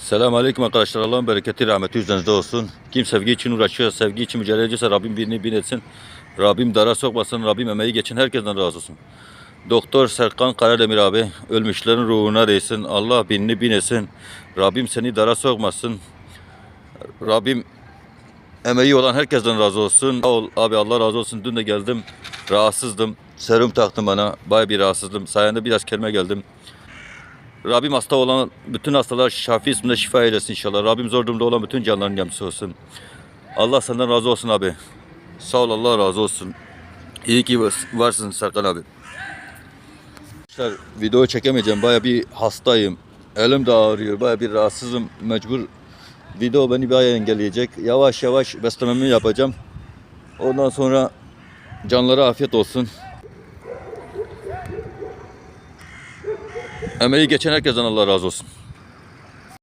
Selamun Aleyküm arkadaşlar. Allah'ın bereketi, rahmeti üzerinizde olsun. Kim sevgi için uğraşıyor, sevgi için mücadele ediyorsa Rabbim birini bin etsin. Rabbim dara sokmasın, Rabbim emeği geçin herkesten razı olsun. Doktor Serkan Karademir abi, ölmüşlerin ruhuna değsin. Allah binini bin etsin. Rabbim seni dara sokmasın. Rabbim emeği olan herkesten razı olsun. Abi Allah razı olsun. Dün de geldim. Rahatsızdım. Serum taktım bana. Baya bir rahatsızdım. Sayende biraz kelime geldim. Rabbim hasta olan bütün hastalar Şafi isminde şifa eylesin inşallah. Rabbim zor durumda olan bütün canların yardımcısı olsun. Allah senden razı olsun abi. Sağ ol Allah razı olsun. İyi ki varsın Serkan abi. Arkadaşlar video çekemeyeceğim. Baya bir hastayım. Elim de ağrıyor. Baya bir rahatsızım. Mecbur video beni baya engelleyecek. Yavaş yavaş beslememi yapacağım. Ondan sonra canlara afiyet olsun. Emeği geçen herkesten Allah razı olsun.